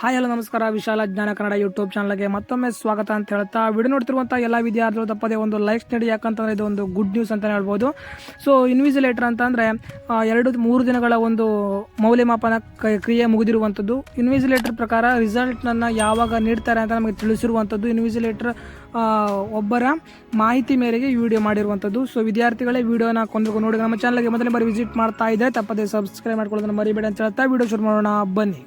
Hi, hello, ನಮಸ್ಕಾರ. ವಿಶಾಲ ಜ್ಞಾನ ಕನ್ನಡ ಯೂಟ್ಯೂಬ್ ಚಾನಲ್ಗೆ ಮತ್ತೊಮ್ಮೆ ಸ್ವಾಗತ ಅಂತ ಹೇಳ್ತಾ ವಿಡಿಯೋ ನೋಡ್ತಿರುವಂಥ ಎಲ್ಲ ವಿದ್ಯಾರ್ಥಿಗಳು ತಪ್ಪದೇ ಒಂದು ಲೈಕ್ಸ್ ನೀಡಿ, ಯಾಕಂತಂದರೆ ಇದು ಒಂದು ಗುಡ್ ನ್ಯೂಸ್ ಅಂತಲೇ ಹೇಳ್ಬೋದು. ಸೊ ಇನ್ವಿಜಿಲೇಟರ್ ಅಂತಂದರೆ ಎರಡು, ಮೂರು ದಿನಗಳ ಒಂದು ಮೌಲ್ಯಮಾಪನ ಕ್ರಿಯೆ ಮುಗಿದಿರುವಂಥದ್ದು. ಇನ್ವಿಜಿಲೇಟರ್ ಪ್ರಕಾರ ರಿಸಲ್ಟ್ನನ್ನು ಯಾವಾಗ ನೀಡ್ತಾರೆ ಅಂತ ನಮಗೆ ತಿಳಿಸಿರುವಂಥದ್ದು. ಇನ್ವಿಜಿಲೇಟರ್ ಒಬ್ಬರ ಮಾಹಿತಿ ಮೇರೆಗೆ ವಿಡಿಯೋ ಮಾಡಿರುವಂಥದ್ದು. ಸೊ ವಿದ್ಯಾರ್ಥಿಗಳೇ ವಿಡಿಯೋನ ಕೊಂದು ನೋಡಿ, ನಮ್ಮ ಚಾನಲ್ಗೆ ಮೊದಲೇ ಬಾರಿ ವಿಸಿಟ್ ಮಾಡ್ತಾ ಇದ್ದರೆ ತಪ್ಪದೇ ಸಬ್ಸ್ಕ್ರೈಬ್ ಮಾಡ್ಕೊಳ್ಳೋದನ್ನು ಮರಿಬೇಡಿ ಅಂತ ಹೇಳ್ತಾ ವಿಡಿಯೋ ಶುರು ಮಾಡೋಣ. ಬನ್ನಿ.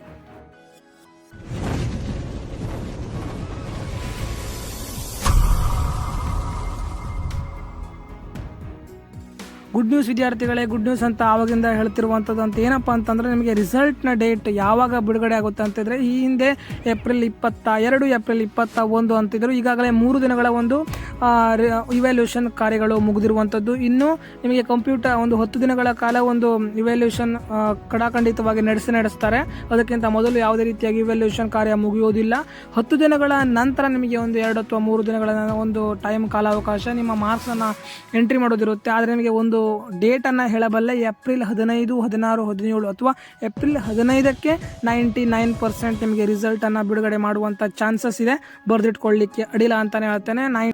ಗುಡ್ ನ್ಯೂಸ್ ವಿದ್ಯಾರ್ಥಿಗಳೇ ಗುಡ್ ನ್ಯೂಸ್ ಅಂತ ಆವಾಗಿಂದ ಹೇಳ್ತಿರುವಂಥದ್ದು ಅಂತ ಏನಪ್ಪ ಅಂತಂದರೆ ನಿಮಗೆ ರಿಸಲ್ಟ್ನ ಡೇಟ್ ಯಾವಾಗ ಬಿಡುಗಡೆ ಆಗುತ್ತೆ ಅಂತಿದ್ರೆ ಈ ಹಿಂದೆ ಏಪ್ರಿಲ್ ಇಪ್ಪತ್ತ, ಎರಡು ಏಪ್ರಿಲ್ ಇಪ್ಪತ್ತ ಒಂದು ಅಂತಿದ್ರು ಈಗಾಗಲೇ ಮೂರು ದಿನಗಳ ಒಂದು ಇವ್ಯಾಲ್ಯೂಷನ್ ಕಾರ್ಯಗಳು ಮುಗಿದಿರುವಂಥದ್ದು. ಇನ್ನು ನಿಮಗೆ ಕಂಪ್ಯೂಟರ್ ಒಂದು ಹತ್ತು ದಿನಗಳ ಕಾಲ ಒಂದು ಇವ್ಯಾಲ್ಯೂಷನ್ ಕಡಾಖಂಡಿತವಾಗಿ ನಡೆಸಿ ನಡೆಸ್ತಾರೆ. ಅದಕ್ಕಿಂತ ಮೊದಲು ಯಾವುದೇ ರೀತಿಯಾಗಿ ಇವ್ಯಾಲ್ಯೂಷನ್ ಕಾರ್ಯ ಮುಗಿಯೋದಿಲ್ಲ. ಹತ್ತು ದಿನಗಳ ನಂತರ ನಿಮಗೆ ಒಂದು ಎರಡು ಅಥವಾ ಮೂರು ದಿನಗಳ ಒಂದು ಟೈಮ್ ಕಾಲಾವಕಾಶ ನಿಮ್ಮ ಮಾರ್ಕ್ಸನ್ನು ಎಂಟ್ರಿ ಮಾಡೋದಿರುತ್ತೆ. ಆದರೆ ನಿಮಗೆ ಒಂದು ಡೇಟನ್ನು ಹೇಳಬಲ್ಲೆ ಏಪ್ರಿಲ್ ಹದಿನೈದು, ಹದಿನಾರು, ಹದಿನೇಳು ಅಥವಾ ಏಪ್ರಿಲ್ ಹದಿನೈದಕ್ಕೆ ನೈಂಟಿ ನೈನ್ ಪರ್ಸೆಂಟ್ ನಿಮಗೆ ರಿಸಲ್ಟನ್ನು ಬಿಡುಗಡೆ ಮಾಡುವಂಥ ಚಾನ್ಸಸ್ ಇದೆ. ಬರೆದಿಟ್ಕೊಳ್ಳಿಕ್ಕೆ ಅಡಿಲ್ಲ ಅಂತಲೇ ಹೇಳ್ತೇನೆ. ನೈನ್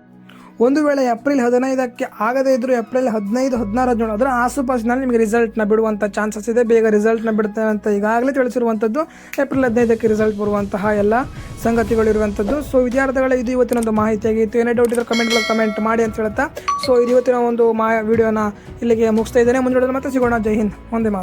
ಒಂದು ವೇಳೆ ಏಪ್ರಿಲ್ ಹದಿನೈದಕ್ಕೆ ಆಗದೇ ಇದ್ದರೂ ಏಪ್ರಿಲ್ ಹದಿನೈದು, ಹದಿನಾರು, ಹದಿನೇಳು ಅದರ ಆಸುಪಾಸಿನಲ್ಲಿ ನಿಮಗೆ ರಿಸಲ್ಟ್ನ ಬಿಡುವಂಥ ಚಾನ್ಸಸ್ ಇದೆ. ಬೇಗ ರಿಸಲ್ಟ್ನ ಬಿಡ್ತೇನೆ ಅಂತ ಈಗಾಗಲೇ ತಿಳಿಸಿರುವಂಥದ್ದು ಏಪ್ರಿಲ್ ಹದಿನೈದಕ್ಕೆ ರಿಸಲ್ಟ್ ಬರುವಂತಹ ಎಲ್ಲ ಸಂಗತಿಗಳಿರುವಂಥದ್ದು ಸೊ ವಿದ್ಯಾರ್ಥಿಗಳ, ಇದು ಇವತ್ತಿನ ಒಂದು ಮಾಹಿತಿಯಾಗಿತ್ತು ಏನೇ ಡೌಟ್ ಇದ್ದರೆ ಕಮೆಂಟ್ಗಳು ಕಮೆಂಟ್ ಮಾಡಿ ಅಂತ ಹೇಳ್ತಾ ಸೊ ಇದು ಇವತ್ತಿನ ಒಂದು ಮಾ ವಿಡಿಯೋನ ಇಲ್ಲಿಗೆ ಮುಗಿಸ್ತಾ ಇದ್ದೇನೆ. ಮುಂದೆ ಮತ್ತೆ ಸಿಗೋಣ. ಜೈ ಹಿಂದ್. ಒಂದೇ ಮಾತು.